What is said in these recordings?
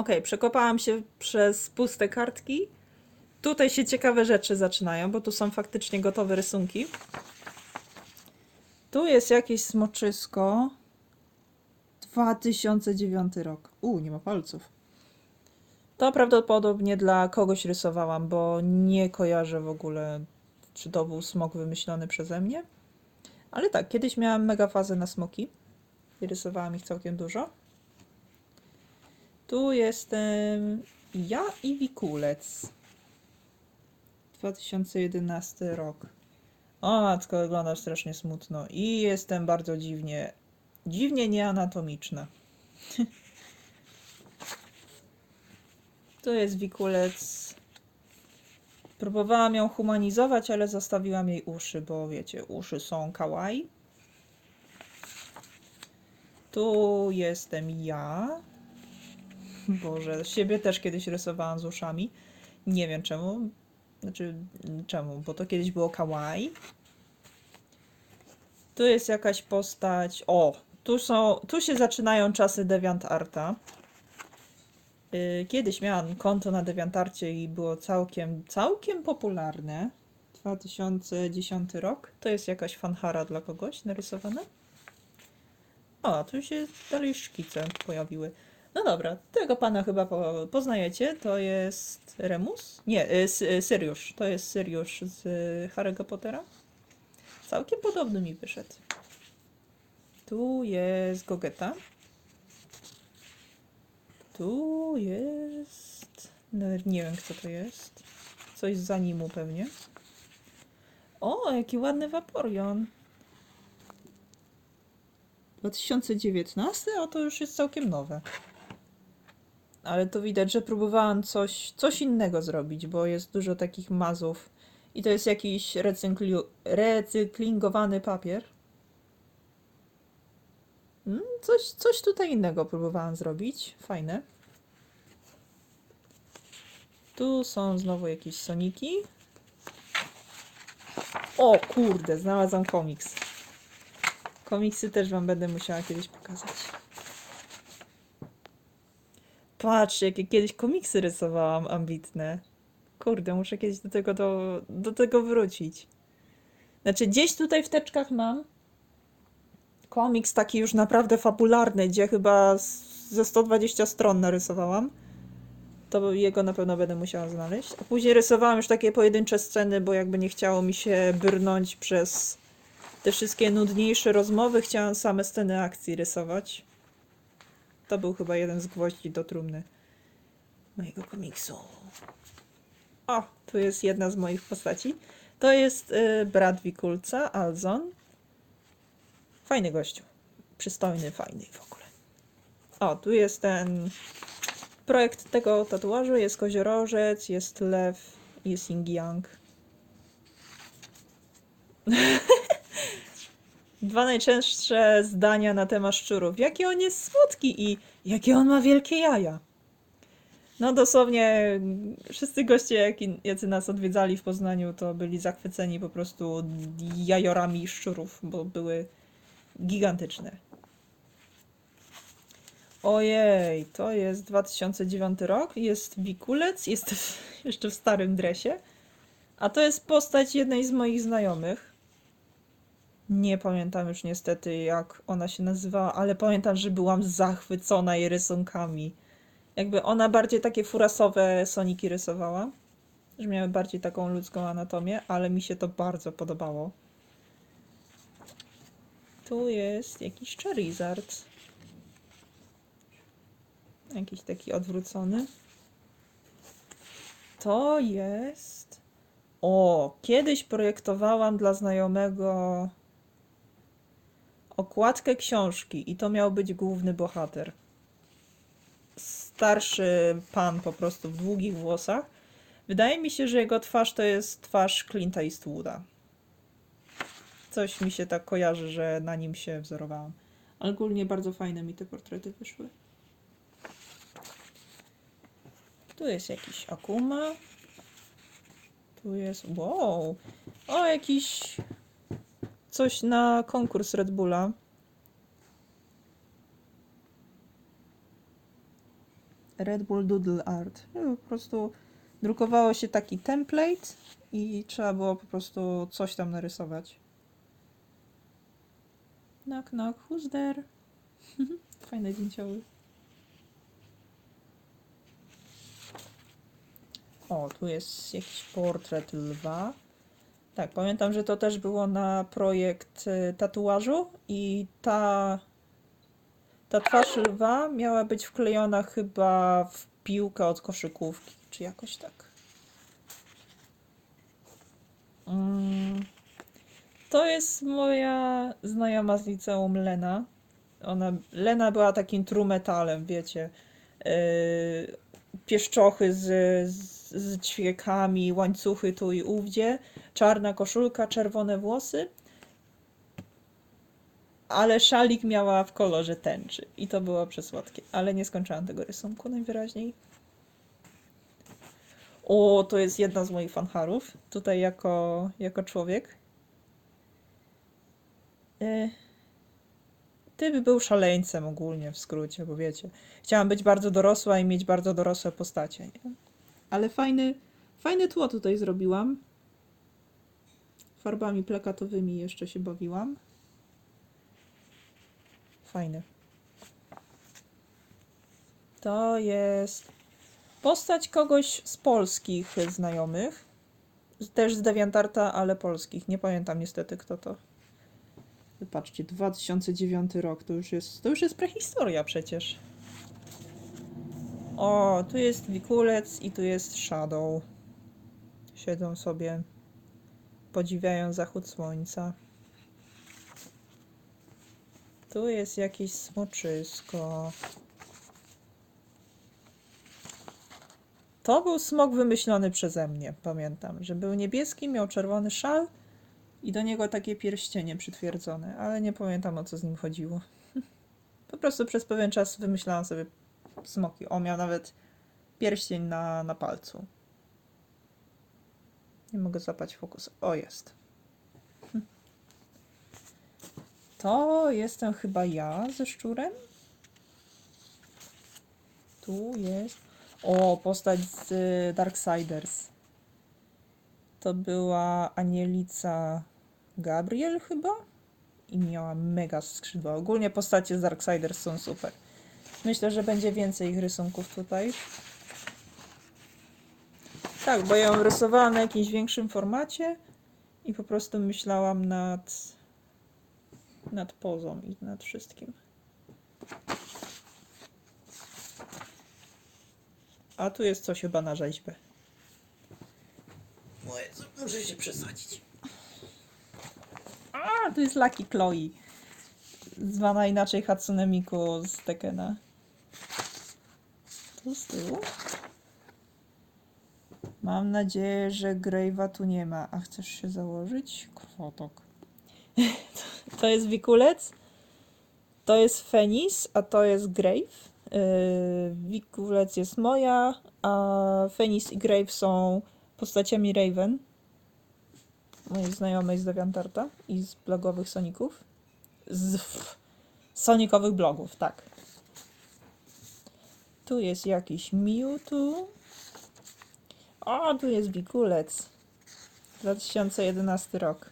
Okej, przekopałam się przez puste kartki. Tutaj się ciekawe rzeczy zaczynają, bo tu są faktycznie gotowe rysunki. Tu jest jakieś smoczysko. 2009 rok. U, nie ma palców. To prawdopodobnie dla kogoś rysowałam, bo nie kojarzę w ogóle, czy to był smok wymyślony przeze mnie. Ale tak, kiedyś miałam mega fazę na smoki. I rysowałam ich całkiem dużo. Tu jestem ja i Wikulec. 2011 rok. O matko, wygląda strasznie smutno. I jestem bardzo dziwnie, dziwnie nieanatomiczna. tu jest Wikulec. Próbowałam ją humanizować, ale zostawiłam jej uszy, bo wiecie, uszy są kawaii. Tu jestem ja. Boże, siebie też kiedyś rysowałam z uszami. Nie wiem czemu. Znaczy, czemu? Bo to kiedyś było kawaii. Tu jest jakaś postać. O, tu są. Tu się zaczynają czasy DeviantArta. Yy, Kiedyś miałam konto na DeviantArcie i było całkiem, całkiem popularne. 2010 rok. To jest jakaś fanhara dla kogoś narysowana. O, tu się dalej szkice pojawiły. No dobra, tego pana chyba po, poznajecie. To jest Remus? Nie, y, y, Syriusz. To jest Syriusz z Harry'ego Pottera. Całkiem podobny mi wyszedł. Tu jest Gogeta. Tu jest... Nawet nie wiem, kto to jest. Coś z animu pewnie. O, jaki ładny Vaporeon. 2019? O, to już jest całkiem nowe. Ale to widać, że próbowałam coś, coś innego zrobić, bo jest dużo takich mazów. I to jest jakiś recykli recyklingowany papier. Mm, Coś, coś tutaj innego próbowałam zrobić. Fajne. Tu są znowu jakieś soniki. O kurde, znalazłam komiks. Komiksy też wam będę musiała kiedyś pokazać. Patrz, jakie kiedyś komiksy rysowałam ambitne. Kurde, muszę kiedyś do tego, do, do tego wrócić. Znaczy, gdzieś tutaj w teczkach mam komiks taki już naprawdę fabularny, gdzie chyba ze 120 stron narysowałam. To jego na pewno będę musiała znaleźć. A później rysowałam już takie pojedyncze sceny, bo jakby nie chciało mi się brnąć przez te wszystkie nudniejsze rozmowy. Chciałam same sceny akcji rysować. To był chyba jeden z gwoździ do trumny mojego komiksu. O, tu jest jedna z moich postaci. To jest y, brat Wikulca, Alzon. Fajny gościu. Przystojny, fajny w ogóle. O, tu jest ten projekt tego tatuażu. Jest koziorożec, jest lew, jest yin yang. Dwa najczęstsze zdania na temat szczurów. Jaki on jest słodki i jakie on ma wielkie jaja. No dosłownie wszyscy goście, jacy nas odwiedzali w Poznaniu, to byli zachwyceni po prostu jajorami szczurów, bo były gigantyczne. Ojej, to jest 2009 rok, jest Wikulec, jest w, jeszcze w starym dresie, a to jest postać jednej z moich znajomych. Nie pamiętam już niestety jak ona się nazywała, ale pamiętam, że byłam zachwycona jej rysunkami. Jakby ona bardziej takie furasowe soniki rysowała, że miały bardziej taką ludzką anatomię, ale mi się to bardzo podobało. Tu jest jakiś Charizard. Jakiś taki odwrócony. To jest. O, kiedyś projektowałam dla znajomego okładkę książki i to miał być główny bohater. Starszy pan po prostu w długich włosach. Wydaje mi się, że jego twarz to jest twarz Clint'a Eastwooda. Coś mi się tak kojarzy, że na nim się wzorowałam. Ogólnie bardzo fajne mi te portrety wyszły. Tu jest jakiś Akuma. Tu jest. Wow! O, jakiś. Coś na konkurs Red Bulla. Red Bull Doodle Art. Po prostu drukowało się taki template i trzeba było po prostu coś tam narysować. Knock, knock, who's there? Fajne dzięcioły. O, tu jest jakiś portret lwa. Tak, pamiętam, że to też było na projekt y, tatuażu i ta, ta twarz lwa miała być wklejona chyba w piłkę od koszykówki, czy jakoś tak. Mm. To jest moja znajoma z liceum Lena. Ona, Lena była takim true metalem, wiecie. Yy, pieszczochy z, z, z ćwiekami, łańcuchy tu i ówdzie, czarna koszulka, czerwone włosy, ale szalik miała w kolorze tęczy i to było przesłodkie, ale nie skończyłam tego rysunku najwyraźniej. O, to jest jedna z moich fanharów, tutaj jako, jako człowiek. Y, Typ był szaleńcem ogólnie w skrócie, bo wiecie. Chciałam być bardzo dorosła i mieć bardzo dorosłe postacie. Nie? Ale fajny, fajne tło tutaj zrobiłam. Farbami plakatowymi jeszcze się bawiłam. Fajne. To jest postać kogoś z polskich znajomych. Też z Deviantarta, ale polskich. Nie pamiętam niestety kto to. Patrzcie, 2009 rok, to już jest, to już jest prehistoria przecież. O, tu jest Wikulec i tu jest Shadow. Siedzą sobie, podziwiają zachód słońca. Tu jest jakieś smoczysko. To był smok wymyślony przeze mnie, pamiętam, że był niebieski, miał czerwony szal i do niego takie pierścienie przytwierdzone, ale nie pamiętam o co z nim chodziło. Po prostu przez pewien czas wymyślałam sobie smoki. O, miał nawet pierścień na, na palcu. Nie mogę złapać fokus. O, jest. Hm. To jestem chyba ja ze szczurem. Tu jest. O, postać z y, Darksiders. To była Anielica Gabriel chyba? I miała mega skrzydła. Ogólnie postacie z Darksiders są super. Myślę, że będzie więcej ich rysunków tutaj. Tak, bo ja ją rysowałam na jakimś większym formacie i po prostu myślałam nad nad pozą i nad wszystkim. A tu jest coś chyba na rzeźbę. Jezu, muszę się przesadzić. A, tu jest Lucky Chloe. Zwana inaczej Hatsune Miku z Tekena. Tu z tyłu. Mam nadzieję, że Grave'a tu nie ma. A chcesz się założyć? Kwotok. to jest Wikulec. To jest Fenis, a to jest Grave. Yy, Wikulec jest moja, a Fenis i Grave są postaciami Raven, mojej znajomej z Deviantarta i z blogowych Soników. Z Sonikowych blogów, tak. Tu jest jakiś Mewtwo. O, tu jest Wikulec. 2011 rok.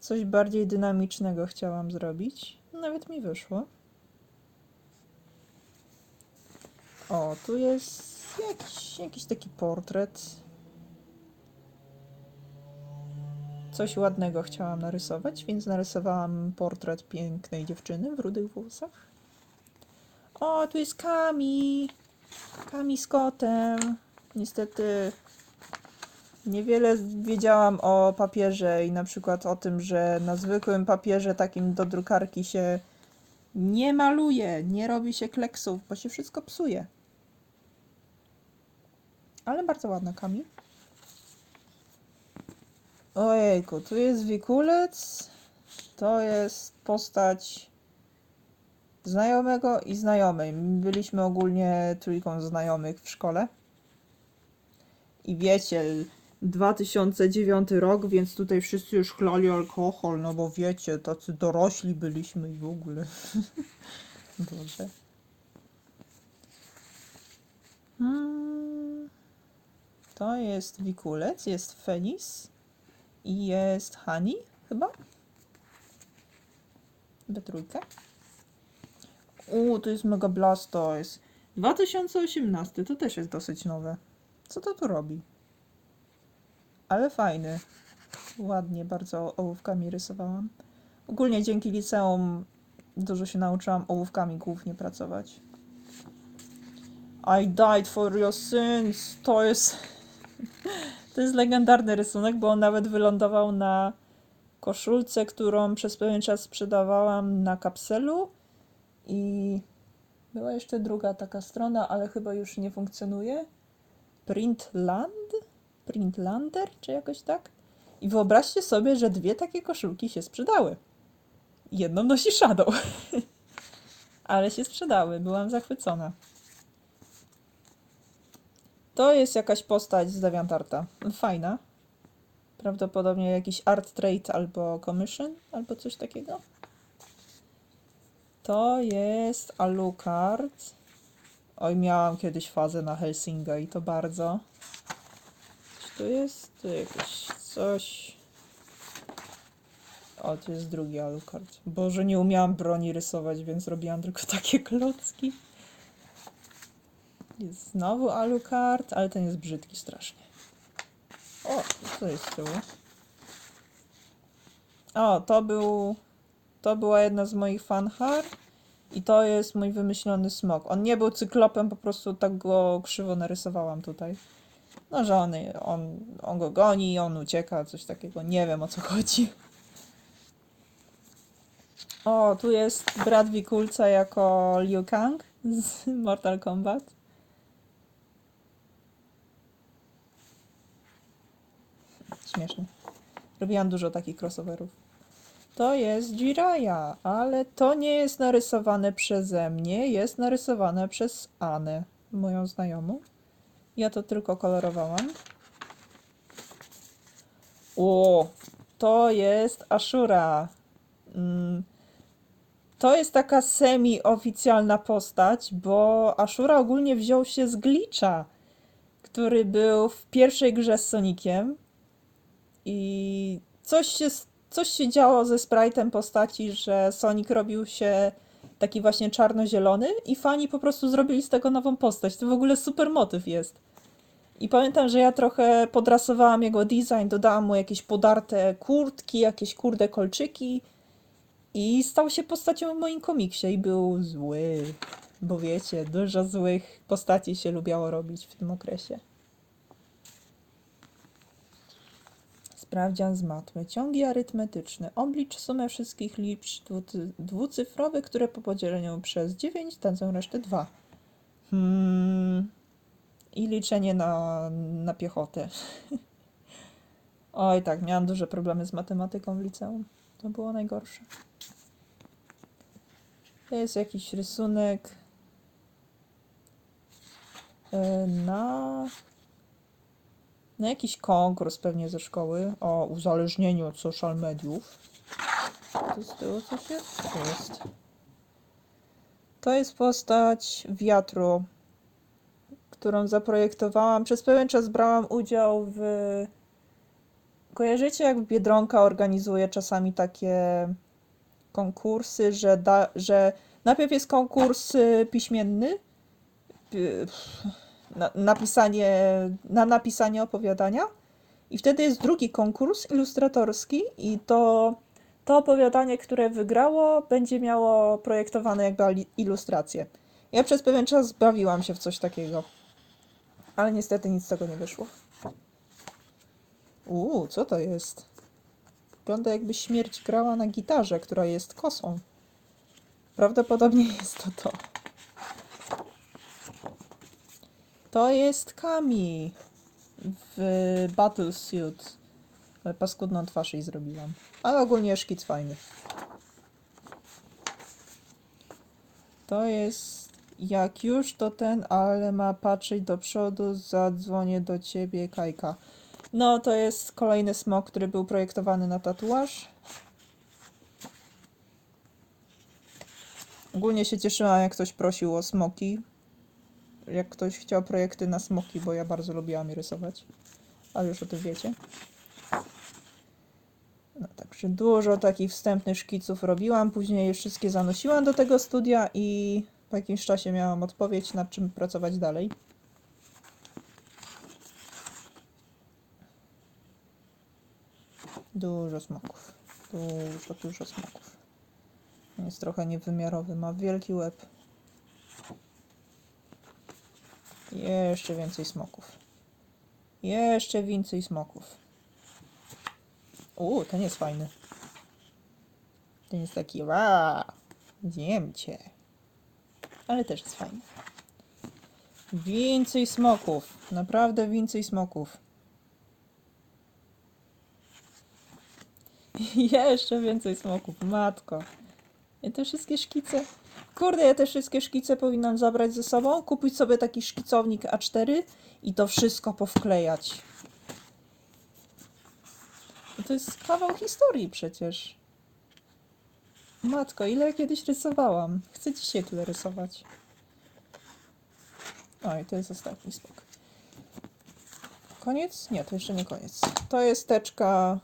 Coś bardziej dynamicznego chciałam zrobić. Nawet mi wyszło. O, tu jest jakiś, jakiś taki portret. Coś ładnego chciałam narysować, więc narysowałam portret pięknej dziewczyny w rudych włosach. O, tu jest Kami. Kami z kotem. Niestety niewiele wiedziałam o papierze i na przykład o tym, że na zwykłym papierze takim do drukarki się nie maluje, nie robi się kleksów, bo się wszystko psuje. Ale bardzo ładna Kami. Ojejku, tu jest Wikulec. To jest postać znajomego i znajomej. Byliśmy ogólnie trójką znajomych w szkole. I wiecie, 2009 rok, więc tutaj wszyscy już chlali alkohol, no bo wiecie, tacy dorośli byliśmy i w ogóle. Boże. Hmm. To jest wikulec, jest felis i jest honey chyba? We trójkę. U, to jest Mega Blastoise. 2018, to też jest dosyć nowe. Co to tu robi? Ale fajny. Ładnie, bardzo ołówkami rysowałam. Ogólnie dzięki liceum dużo się nauczyłam ołówkami głównie pracować. I died for your sins. To jest. To jest legendarny rysunek, bo on nawet wylądował na koszulce, którą przez pewien czas sprzedawałam na kapselu. I była jeszcze druga taka strona, ale chyba już nie funkcjonuje. Printland? Printlander, czy jakoś tak? I wyobraźcie sobie, że dwie takie koszulki się sprzedały. Jedną nosi Shadow. Ale się sprzedały, byłam zachwycona. To jest jakaś postać z DeviantArta. Fajna. Prawdopodobnie jakiś art trade albo commission, albo coś takiego. To jest Alucard. Oj, miałam kiedyś fazę na Helsinga i to bardzo. Czy tu jest tu jakieś coś? O, tu jest drugi Alucard. Boże, nie umiałam broni rysować, więc robiłam tylko takie klocki. Jest znowu Alucard, ale ten jest brzydki strasznie. O, co jest tyłu? O, to był... To była jedna z moich fanhar. I to jest mój wymyślony smok. On nie był cyklopem, po prostu tak go krzywo narysowałam tutaj. No, że on, on, on go goni, on ucieka, coś takiego. Nie wiem o co chodzi. O, tu jest brat Wikulca jako Liu Kang z Mortal Kombat. Śmieszne. Robiłam dużo takich crossoverów. To jest Jiraya, ale to nie jest narysowane przeze mnie, jest narysowane przez Anę, moją znajomą. Ja to tylko kolorowałam. O, to jest Ashura. Mm, To jest taka semi-oficjalna postać, bo Ashura ogólnie wziął się z Glitcha, który był w pierwszej grze z Soniciem. I coś się, coś się działo ze sprite'em postaci, że Sonic robił się taki właśnie czarno-zielony i fani po prostu zrobili z tego nową postać. To w ogóle super motyw jest. I pamiętam, że ja trochę podrasowałam jego design, dodałam mu jakieś podarte kurtki, jakieś kurde kolczyki i stał się postacią w moim komiksie i był zły. Bo wiecie, dużo złych postaci się lubiało robić w tym okresie. Sprawdzian z matmy. Ciągi arytmetyczne. Oblicz sumę wszystkich liczb dwucy- dwucyfrowych, które po podzieleniu przez 9 dadzą resztę 2. Hmm. I liczenie na, na piechotę. Oj, tak, miałam duże problemy z matematyką w liceum. To było najgorsze. To jest jakiś rysunek e, na na jakiś konkurs pewnie ze szkoły o uzależnieniu od social mediów. Tu z tyłu coś jest? To jest. To jest postać wiatru, którą zaprojektowałam. Przez pewien czas brałam udział w. Kojarzycie, jak Biedronka organizuje czasami takie konkursy, że, da, że najpierw jest konkurs y, piśmienny, na, napisanie, na napisanie opowiadania. I wtedy jest drugi konkurs ilustratorski i to, to opowiadanie, które wygrało, będzie miało projektowane jakby ilustracje. Ja przez pewien czas bawiłam się w coś takiego. Ale niestety nic z tego nie wyszło. Uuu, co to jest? Wygląda jakby śmierć grała na gitarze, która jest kosą. Prawdopodobnie jest to to. To jest Kami w Battlesuit. Ale paskudną twarz jej zrobiłam. Ale ogólnie szkic fajny. To jest jak już to ten, ale ma patrzeć do przodu, zadzwonię do ciebie, Kajka. No, to jest kolejny smok, który był projektowany na tatuaż. Ogólnie się cieszyłam, jak ktoś prosił o smoki, jak ktoś chciał projekty na smoki, bo ja bardzo lubiłam je rysować. Ale już o tym wiecie. No także dużo takich wstępnych szkiców robiłam, później je wszystkie zanosiłam do tego studia i po jakimś czasie miałam odpowiedź, nad czym pracować dalej. Dużo smoków. Dużo, dużo smoków. Jest trochę niewymiarowy, ma wielki łeb. Jeszcze więcej smoków. Jeszcze więcej smoków. U, ten jest fajny. Ten jest taki ra, zjem cię. Ale też jest fajny. Więcej smoków. Naprawdę więcej smoków. Jeszcze więcej smoków. Matko. Ja te wszystkie szkice. Kurde, ja te wszystkie szkice powinnam zabrać ze sobą, kupić sobie taki szkicownik A4 i to wszystko powklejać. To jest kawał historii przecież. Matko, ile ja kiedyś rysowałam? Chcę dzisiaj tyle rysować. Oj, to jest ostatni smok. Koniec? Nie, to jeszcze nie koniec. To jest teczka,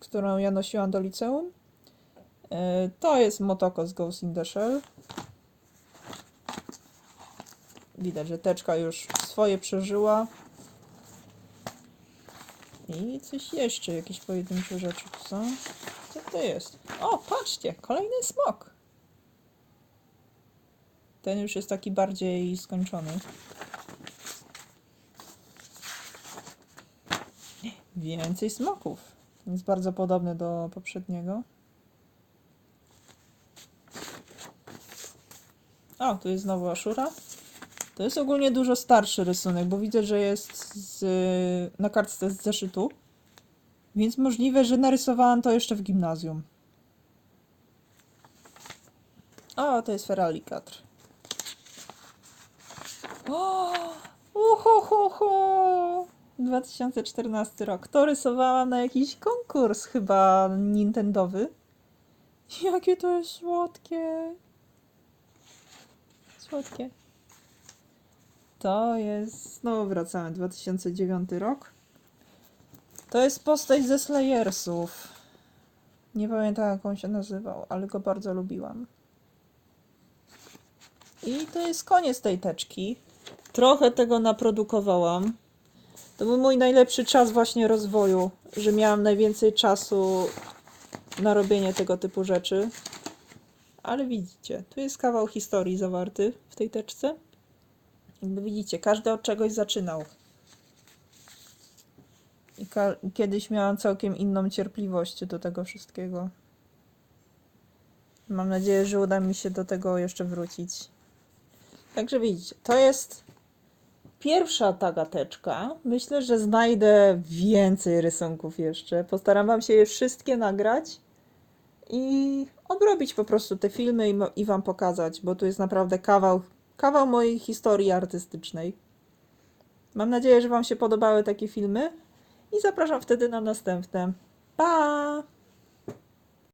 którą ja nosiłam do liceum. E, To jest Motoko z Ghost in the Shell. Widać, że teczka już swoje przeżyła. I coś jeszcze, jakieś pojedyncze rzeczy są. Co to jest? O, patrzcie, kolejny smok. Ten już jest taki bardziej skończony. Więcej smoków. Jest bardzo podobny do poprzedniego. O, tu jest znowu Ashura. To jest ogólnie dużo starszy rysunek, bo widzę, że jest z, na kartce z zeszytu. Więc możliwe, że narysowałam to jeszcze w gimnazjum. O, to jest Feraligatr. O! Uhohoho! 2014 rok. To rysowałam na jakiś konkurs chyba Nintendowy. Jakie to jest słodkie. Słodkie. To jest. Znowu wracamy. 2009 rok. To jest postać ze Slayersów. Nie pamiętam jak on się nazywał, ale go bardzo lubiłam. I to jest koniec tej teczki. Trochę tego naprodukowałam. To był mój najlepszy czas właśnie rozwoju, że miałam najwięcej czasu na robienie tego typu rzeczy. Ale widzicie, tu jest kawał historii zawarty w tej teczce. Widzicie, każdy od czegoś zaczynał. I kiedyś miałam całkiem inną cierpliwość do tego wszystkiego. Mam nadzieję, że uda mi się do tego jeszcze wrócić. Także widzicie, to jest pierwsza tagateczka. Myślę, że znajdę więcej rysunków jeszcze. Postaram wam się je wszystkie nagrać i obrobić po prostu te filmy i, i wam pokazać, bo tu jest naprawdę kawał, kawał mojej historii artystycznej. Mam nadzieję, że wam się podobały takie filmy i zapraszam wtedy na następne. Pa!